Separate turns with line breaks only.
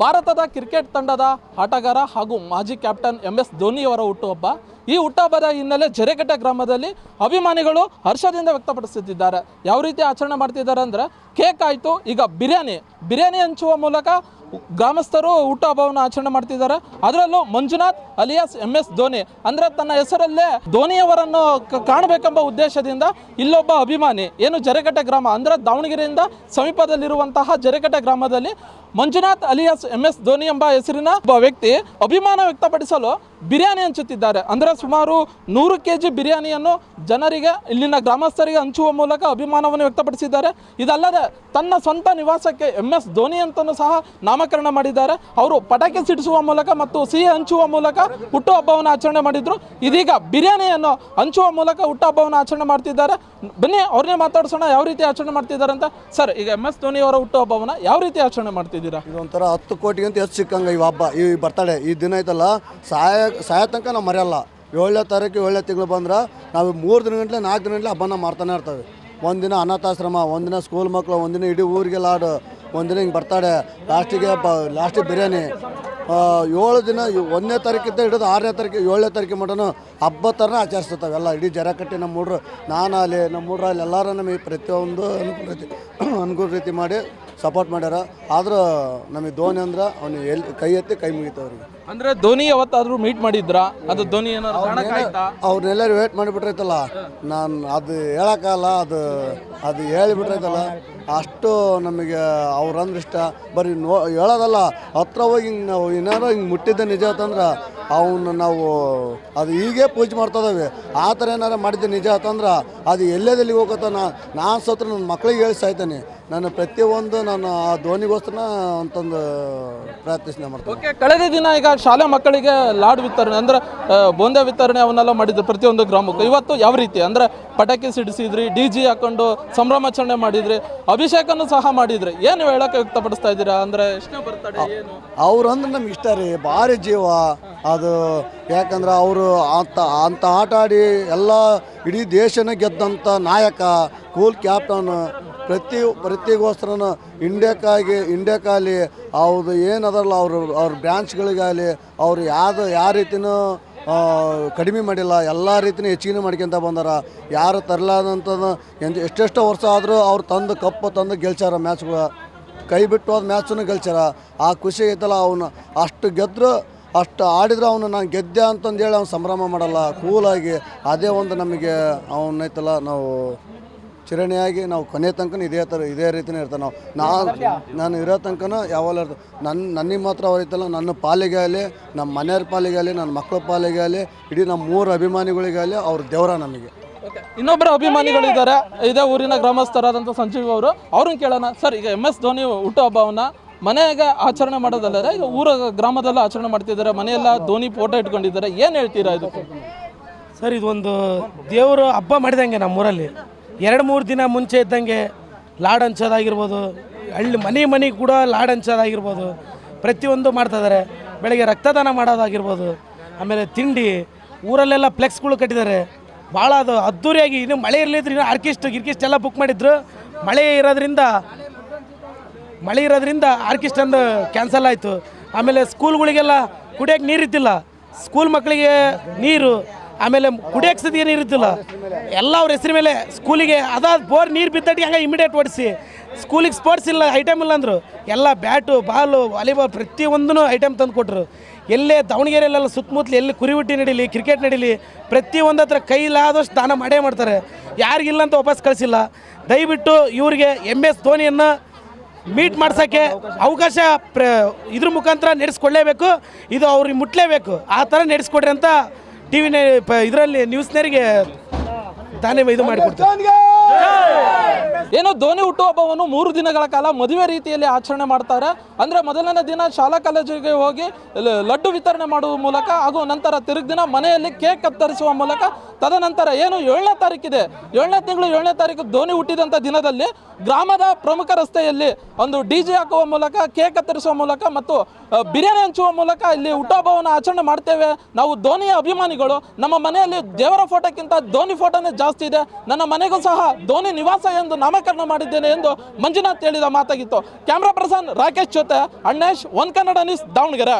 ಭಾರತದ ಕ್ರಿಕೆಟ್ ತಂಡದ ಆಟಗಾರ ಹಾಗೂ ಮಾಜಿ ಕ್ಯಾಪ್ಟನ್ ಎಂ ಎಸ್ ಧೋನಿಯವರ ಹುಟ್ಟುಹಬ್ಬ. ಈ ಹುಟ್ಟುಹಬ್ಬದ ಹಿನ್ನೆಲೆ ಜರೆಕಟ್ಟೆ ಗ್ರಾಮದಲ್ಲಿ ಅಭಿಮಾನಿಗಳು ಹರ್ಷದಿಂದ ವ್ಯಕ್ತಪಡಿಸುತ್ತಿದ್ದಾರೆ. ಯಾವ ರೀತಿ ಆಚರಣೆ ಮಾಡ್ತಿದ್ದಾರೆ ಅಂದರೆ ಕೇಕ್ ಆಯಿತು, ಈಗ ಬಿರಿಯಾನಿ. ಬಿರಿಯಾನಿ ಹಂಚುವ ಮೂಲಕ ಗ್ರಾಮಸ್ಥರು ಹುಟ್ಟುಹಬ್ಬವನ್ನು ಆಚರಣೆ ಮಾಡ್ತಿದ್ದಾರೆ. ಅದರಲ್ಲೂ Manjunath alias M S Dhoni. ಅಂದರೆ ತನ್ನ ಹೆಸರಲ್ಲೇ ಧೋನಿಯವರನ್ನು ಕಾಣಬೇಕೆಂಬ ಉದ್ದೇಶದಿಂದ ಇಲ್ಲೊಬ್ಬ ಅಭಿಮಾನಿ. ಏನು ಜರೆಕಟ್ಟೆ ಗ್ರಾಮ ಅಂದರೆ ದಾವಣಗೆರೆಯಿಂದ ಸಮೀಪದಲ್ಲಿರುವಂತಹ ಜರೆಕಟ್ಟೆ ಗ್ರಾಮದಲ್ಲಿ Manjunath alias M S Dhoni ಎಂಬ ಹೆಸರಿನ ಒಬ್ಬ ವ್ಯಕ್ತಿ ಅಭಿಮಾನ ವ್ಯಕ್ತಪಡಿಸಲು ಬಿರಿಯಾನಿ ಹಂಚುತ್ತಿದ್ದಾರೆ. ಅಂದರೆ ಸುಮಾರು ನೂರು ಕೆ ಜಿ ಬಿರಿಯಾನಿಯನ್ನು ಜನರಿಗೆ, ಇಲ್ಲಿನ ಗ್ರಾಮಸ್ಥರಿಗೆ ಹಂಚುವ ಮೂಲಕ ಅಭಿಮಾನವನ್ನು ವ್ಯಕ್ತಪಡಿಸಿದ್ದಾರೆ. ಇದಲ್ಲದೆ ತನ್ನ ಸ್ವಂತ ನಿವಾಸಕ್ಕೆ ಎಂ ಎಸ್ ಧೋನಿ ಅಂತಲೂ ಸಹ ನಾಮಕರಣ ಮಾಡಿದ್ದಾರೆ. ಅವರು ಪಟಾಕಿ ಸಿಡಿಸುವ ಮೂಲಕ ಮತ್ತು ಸಿಹಿ ಹಂಚುವ ಮೂಲಕ ಹುಟ್ಟುಹಬ್ಬವನ್ನು ಆಚರಣೆ ಮಾಡಿದರು. ಇದೀಗ ಬಿರಿಯಾನಿಯನ್ನು ಹಂಚುವ ಮೂಲಕ ಹುಟ್ಟುಹಬ್ಬವನ್ನು ಆಚರಣೆ ಮಾಡ್ತಿದ್ದಾರೆ. ಬನ್ನಿ, ಅವ್ರನ್ನೇ ಮಾತಾಡ್ಸೋಣ, ಯಾವ ರೀತಿ ಆಚರಣೆ ಮಾಡ್ತಿದ್ದಾರೆ ಅಂತ. ಸರ್, ಈಗ ಎಂ ಎಸ್ ಧೋನಿ ಅವರ ಹುಟ್ಟುಹಬ್ಬವನ್ನು ಯಾವ ರೀತಿ ಆಚರಣೆ ಮಾಡ್ತಿದ್ದೀರಾ?
ಇದೊಂಥರ ಹತ್ತು ಕೋಟಿಗಿಂತ ಹೆಚ್ಚು ಸಿಕ್ಕಂಗೆ ಈ ಹಬ್ಬ, ಈ ಬರ್ತಡೇ ಈ ದಿನ ಐತಲ್ಲ, ಸಾಯ ಸಾಯ ತನಕ ನಾವು ಮರೆಯಲ್ಲ. ಏಳನೇ ತಾರೀಕು, ಏಳನೇ ತಿಂಗಳು ಬಂದ್ರೆ ನಾವು ಮೂರು ದಿನ ಗಂಟಲೆ ನಾಲ್ಕು ದಿನ ಗಂಟಲೆ ಹಬ್ಬನ ಮಾಡ್ತಾನೆ ಇರ್ತವೆ. ಒಂದಿನ ಅನಾಥಾಶ್ರಮ ಒಂದಿನ ಸ್ಕೂಲ್ ಮಕ್ಕಳು ಒಂದಿನ ಇಡೀ ಊರಿಗೆ ಲಾಡು ಒಂದಿನ ಹಿಂಗೆ ಬರ್ತಾಡೆ ಲಾಸ್ಟಿಗೆ ಹಬ್ಬ ಲಾಸ್ಟಿಗೆ ಬಿರಿಯಾನಿ. ಏಳು ದಿನ, ಒಂದನೇ ತಾರೀಕಿಂದ ಹಿಡಿದು ಆರನೇ ತಾರೀಕು, ಏಳನೇ ತಾರೀಕು ಮಟನು ಹಬ್ಬ ಥರನೇ ಆಚರಿಸ್ತಾವೆ ಎಲ್ಲ. ಇಡೀ ಜರ ಕಟ್ಟಿ ನಮ್ಮ ಹುಡ್ರು, ನಾನು ಅಲ್ಲಿ ನಮ್ಮ ಹುಡ್ರು ಅಲ್ಲಿ ಎಲ್ಲರೂ ನಮಗೆ ಪ್ರತಿಯೊಂದು ಅನುಕೂಲ ರೀತಿ ಅನುಕೂಲ ರೀತಿ ಮಾಡಿ ಸಪೋರ್ಟ್ ಮಾಡ್ಯಾರ. ಆದರೂ ನಮಗೆ ಧೋನಿ ಅಂದ್ರೆ ಅವನು ಎಲ್ಲಿ ಕೈ ಎತ್ತಿ ಕೈ ಮುಗಿತು ಅವ್ರಿಗೆ.
ಅಂದ್ರೆ ಧೋನಿ ಯಾವತ್ತಾದ್ರೂ ಮೀಟ್ ಮಾಡಿದ್ರಾ? ಅದು ಧೋನಿ ಏನಾದ್ರು
ಅವ್ರನ್ನೆಲ್ಲರೂ ವೇಟ್ ಮಾಡಿಬಿಟ್ರೈತಲ್ಲ ನಾನು ಅದು ಹೇಳೋಕ್ಕಲ್ಲ ಅದು ಅದು ಹೇಳಿಬಿಟ್ರೈತಲ್ಲ ಅಷ್ಟು ನಮಗೆ ಅವ್ರಂದ್ರೆ ಇಷ್ಟ. ಬರೀ ನೋ ಹೇಳೋದಲ್ಲ. ಹತ್ರ ಹೋಗಿ ಹಿಂಗೆ ನಾವು ಏನಾರು ಹಿಂಗೆ ಮುಟ್ಟಿದ್ದೆ ನಿಜ ಅಂತಂದ್ರೆ ಅವನ್ನ ನಾವು ಅದು ಹೀಗೆ ಪೂಜೆ ಮಾಡ್ತದವೆ ಆ ಥರ ಏನಾರು ಮಾಡಿದ್ದೆ ನಿಜ ಅಂತಂದ್ರೆ ಅದು ಎಲ್ಲೆದಲ್ಲಿ ಹೋಗುತ್ತ ನಾನು ಸತ್ರ ನನ್ನ ಮಕ್ಳಿಗೆ ಹೇಳಿ ಸಾಯ್ತಾನೆ ನಾನು ಪ್ರತಿಯೊಂದು ನಾನು ಆ ಧೋನಿಗೋಸ್ಕರ ಅಂತಂದು ಪ್ರಾರ್ಥನೆ ಮಾಡ್ತೇನೆ.
ಓಕೆ ಕಳೆದ ದಿನ ಈಗ ಶಾಲೆ ಮಕ್ಕಳಿಗೆ ಲಾಡ್ ವಿತರಣೆ ಅಂದ್ರೆ ಬೋಂದೆ ವಿತರಣೆ ಅವನ್ನೆಲ್ಲ ಮಾಡಿದ್ರು ಪ್ರತಿಯೊಂದು ಗ್ರಾಮಕ್ಕೂ. ಇವತ್ತು ಯಾವ ರೀತಿ? ಅಂದ್ರೆ ಪಟಾಕಿ ಸಿಡಿಸಿದ್ರಿ ಡಿ ಜಿ ಹಾಕೊಂಡು ಸಂಭ್ರಮಾಚರಣೆ ಮಾಡಿದ್ರಿ ಅಭಿಷೇಕನು ಸಹ ಮಾಡಿದ್ರಿ. ಏನು ಹೇಳಕ್ಕೆ ವ್ಯಕ್ತಪಡಿಸ್ತಾ ಇದ್ದೀರಾ? ಅಂದ್ರೆ ಎಷ್ಟನೇ ಅಂದ್ರೆ ಏನು?
ಅವ್ರಂದ್ರೆ ನಮ್ಗೆ ಇಷ್ಟ ರೀ ಭಾರಿ ಜೀವ. ಅದು ಯಾಕಂದ್ರೆ ಅವರು ಅಂತ ಅಂತ ಆಟ ಆಡಿ ಎಲ್ಲ ಇಡೀ ದೇಶನ ಗೆದ್ದಂಥ ನಾಯಕ ಕೂಲ್ ಕ್ಯಾಪ್ಟನ್ ಪ್ರತಿ ಪ್ರತಿಗೋಸ್ಕರ ಇಂಡಿಯಾಕ್ಕಾಗಿ ಇಂಡಿಯಾಕ್ಕಾಗಲಿ ಅವ್ರದ್ದು ಏನದಲ್ಲ ಅವರು ಅವ್ರ ಬ್ರ್ಯಾಂಚ್ಗಳಿಗಾಗಲಿ ಅವ್ರು ಯಾವ್ದು ಯಾವ ರೀತಿನೂ ಆ, ಕಡಿಮೆ ಮಾಡಿಲ್ಲ. ಎಲ್ಲ ರೀತಿನೂ ಹೆಚ್ಚಿಗೆ ಮಾಡ್ಕೊಂತ ಬಂದಾರ. ಯಾರು ತರಲಾದಂಥದ್ದು ಎಂತ ಎಷ್ಟೆಷ್ಟು ವರ್ಷ ಆದರೂ ಅವ್ರು ತಂದು ಕಪ್ಪು ತಂದು ಗೆಲ್ಚಾರ ಮ್ಯಾಚ್ಗಳು. ಕೈ ಬಿಟ್ಟು ಹೋದ ಮ್ಯಾಚನ್ನು ಗೆಲ್ಚಾರ ಆ ಖುಷಿ ಐತಲ್ಲ ಅವನು ಅಷ್ಟು ಗೆದ್ದರು ಅಷ್ಟು ಆಡಿದ್ರೆ ಅವನು ನಾನು ಗೆದ್ದೆ ಅಂತಂದೇಳಿ ಅವ್ನು ಸಂಭ್ರಮ ಮಾಡಲ್ಲ. ಕೂಲಾಗಿ ಅದೇ ಒಂದು ನಮಗೆ ಅವನೈತಲ್ಲ ನಾವು ಚಿರಣಿಯಾಗಿ ನಾವು ಕೊನೆ ತನಕ ಇದೇ ಥರ ಇದೇ ರೀತಿನೇ ಇರ್ತೇವೆ ನಾವು. ನಾನು ನಾನು ಇರೋ ತನಕನೂ ಯಾವಾಗಲೂ ಇರ್ತದೆ ನನ್ನ ನನಗೆ ಮಾತ್ರ ಅವೈತಲ್ಲ ನನ್ನ ಪಾಲಿಗೆ ಆಗಲಿ ನಮ್ಮ ಮನೆಯವ್ರ ಪಾಲಿಗೆ ಆಗಲಿ ನನ್ನ ಮಕ್ಕಳ ಪಾಲಿಗೆ ಆಗಲಿ ಇಡೀ ನಮ್ಮ ಮೂರು ಅಭಿಮಾನಿಗಳಿಗಾಗಲಿ ಅವ್ರ ದೇವರ ನಮಗೆ.
ಇನ್ನೊಬ್ಬರ ಅಭಿಮಾನಿಗಳಿದ್ದಾರೆ ಇದೇ ಊರಿನ ಗ್ರಾಮಸ್ಥರಾದಂಥ ಸಂಜೀವ್ ಅವರು. ಅವ್ರನ್ನ ಕೇಳೋಣ. ಸರ್ ಈಗ ಎಂ ಎಸ್ ಧೋನಿ ಹುಟ್ಟುಹಬ್ಬವನ್ನು ಮನೆಯಾಗ ಆಚರಣೆ ಮಾಡೋದಲ್ಲದೆ ಈಗ ಊರ ಗ್ರಾಮದೆಲ್ಲ ಆಚರಣೆ ಮಾಡ್ತಿದ್ದಾರೆ ಮನೆಯೆಲ್ಲ ಧೋನಿ ಫೋಟೋ ಇಟ್ಕೊಂಡಿದ್ದಾರೆ. ಏನು ಹೇಳ್ತೀರಾ ಇದಕ್ಕೆ?
ಸರ್ ಇದೊಂದು ದೇವರು ಹಬ್ಬ ಮಾಡಿದಂಗೆ ನಮ್ಮೂರಲ್ಲಿ. ಎರಡು ಮೂರು ದಿನ ಮುಂಚೆ ಇದ್ದಂಗೆ ಲಾಡ್ ಹಂಚೋದಾಗಿರ್ಬೋದು, ಹಳ್ಳಿ ಮನೆ ಮನೆ ಕೂಡ ಲಾಡ್ ಹಂಚೋದಾಗಿರ್ಬೋದು, ಪ್ರತಿಯೊಂದು ಮಾಡ್ತಾಯಿದ್ದಾರೆ ಬೆಳಗ್ಗೆ ರಕ್ತದಾನ ಮಾಡೋದಾಗಿರ್ಬೋದು, ಆಮೇಲೆ ತಿಂಡಿ, ಊರಲ್ಲೆಲ್ಲ ಫ್ಲೆಕ್ಸ್ಗಳು ಕಟ್ಟಿದ್ದಾರೆ. ಭಾಳ ಅದು ಅದ್ದೂರಿಯಾಗಿ ಇನ್ನು ಮಳೆ ಇರಲಿದ್ರೆ ಇನ್ನು ಆರ್ಕೆಸ್ಟ್ ಗಿರ್ಕಿಸ್ಟ್ ಎಲ್ಲ ಬುಕ್ ಮಾಡಿದ್ರು. ಮಳೆ ಇರೋದ್ರಿಂದ ಮಳೆ ಇರೋದ್ರಿಂದ ಆರ್ಕಿಸ್ಟ್ ಒಂದು ಕ್ಯಾನ್ಸಲ್ ಆಯಿತು. ಆಮೇಲೆ ಸ್ಕೂಲ್ಗಳಿಗೆಲ್ಲ ಕುಡಿಯೋಕೆ ನೀರು ಇದ್ದಿಲ್ಲ ಸ್ಕೂಲ್ ಮಕ್ಕಳಿಗೆ ನೀರು ಆಮೇಲೆ ಕುಡಿಯೋಕೆ ಸದಿ ಏನು ಇರುತ್ತಿಲ್ಲ ಎಲ್ಲ ಅವ್ರ ಹೆಸರು ಮೇಲೆ ಸ್ಕೂಲಿಗೆ ಅದಾದ ಬೋರ್ ನೀರು ಬಿದ್ದಟ್ಟಿಗೆ ಹಂಗೆ ಇಮಿಡಿಯೇಟ್ ಓಡಿಸಿ. ಸ್ಕೂಲಿಗೆ ಸ್ಪೋರ್ಟ್ಸ್ ಇಲ್ಲ ಐಟಮ್ ಇಲ್ಲ ಅಂದರು. ಎಲ್ಲ ಬ್ಯಾಟು ಬಾಲು ವಾಲಿಬಾಲ್ ಪ್ರತಿಯೊಂದೂ ಐಟಮ್ ತಂದು ಕೊಟ್ಟರು ಎಲ್ಲೇ ದಾವಣಗೆರೆಯಲ್ಲೆಲ್ಲ ಸುತ್ತಮುತ್ತಲು ಎಲ್ಲಿ ಕುರಿಬಿಟ್ಟಿ ನಡೀಲಿ ಕ್ರಿಕೆಟ್ ನಡೀಲಿ, ಪ್ರತಿಯೊಂದು ಹತ್ರ ಕೈಲಾದಷ್ಟು ದಾನ ಮಾಡೇ ಮಾಡ್ತಾರೆ. ಯಾರಿಗಿಲ್ಲ ಅಂತ ವಾಪಸ್ ಕಳಿಸಿಲ್ಲ. ದಯವಿಟ್ಟು ಇವರಿಗೆ ಎಂ ಎಸ್ ಧೋನಿಯನ್ನು ಮೀಟ್ ಮಾಡ್ಸೋಕ್ಕೆ ಅವಕಾಶ ಪ್ರ ಇದ್ರ ಮುಖಾಂತರ ನಡೆಸ್ಕೊಳ್ಳೇಬೇಕು. ಇದು ಅವ್ರಿಗೆ ಮುಟ್ಲೇಬೇಕು. ಆ ಥರ ನಡೆಸ್ಕೊಡ್ರಿ ಅಂತ ಟಿ ವಿ ಇದರಲ್ಲಿ ನ್ಯೂಸ್ನರಿಗೆ ತಾನೇ ಇದು ಮಾಡಿಕೊಡ್ತಾರೆ.
ಏನು ಧೋನಿ ಹುಟ್ಟುಹಬ್ಬವನ್ನು ಮೂರು ದಿನಗಳ ಕಾಲ ಮದುವೆ ರೀತಿಯಲ್ಲಿ ಆಚರಣೆ ಮಾಡ್ತಾರೆ. ಅಂದರೆ ಮೊದಲನೇ ದಿನ ಶಾಲಾ ಕಾಲೇಜಿಗೆ ಹೋಗಿ ಲಡ್ಡು ವಿತರಣೆ ಮಾಡುವ ಮೂಲಕ ಹಾಗೂ ನಂತರ ತಿರುಗಿ ದಿನ ಮನೆಯಲ್ಲಿ ಕೇಕ್ ಕತ್ತರಿಸುವ ಮೂಲಕ ತದನಂತರ ಏನು ಏಳನೇ ತಾರೀಕಿದೆ. ಏಳನೇ ತಿಂಗಳು ಏಳನೇ ತಾರೀಕು ಧೋನಿ ಹುಟ್ಟಿದಂಥ ದಿನದಲ್ಲಿ ಗ್ರಾಮದ ಪ್ರಮುಖ ರಸ್ತೆಯಲ್ಲಿ ಒಂದು ಡಿ ಜೆ ಹಾಕುವ ಮೂಲಕ, ಕೇಕ್ ಕತ್ತರಿಸುವ ಮೂಲಕ ಮತ್ತು ಬಿರಿಯಾನಿ ಹಂಚುವ ಮೂಲಕ ಇಲ್ಲಿ ಹುಟ್ಟಹಬ್ಬವನ್ನು ಆಚರಣೆ ಮಾಡ್ತೇವೆ. ನಾವು ಧೋನಿಯ ಅಭಿಮಾನಿಗಳು. ನಮ್ಮ ಮನೆಯಲ್ಲಿ ದೇವರ ಫೋಟೋಕ್ಕಿಂತ ಧೋನಿ ಫೋಟೋನೇ ಜಾಸ್ತಿ ಇದೆ. ನನ್ನ ಮನೆಗೂ ಸಹ ಧೋನಿ ನಿವಾಸ ಎಂದು ನಾಮಕರಣ ಮಾಡಿದ್ದೇನೆ ಎಂದು ಮಂಜುನಾಥ್ ಹೇಳಿದ ಮಾತಾಗಿತ್ತು. ಕ್ಯಾಮ್ರಾ ಪರ್ಸನ್ ರಾಕೇಶ್ ಜೊತೆ ಅಣ್ಣೇಶ್, ಒನ್ ಕನ್ನಡ ನ್ಯೂಸ್ ದಾವಣಗೆರೆ.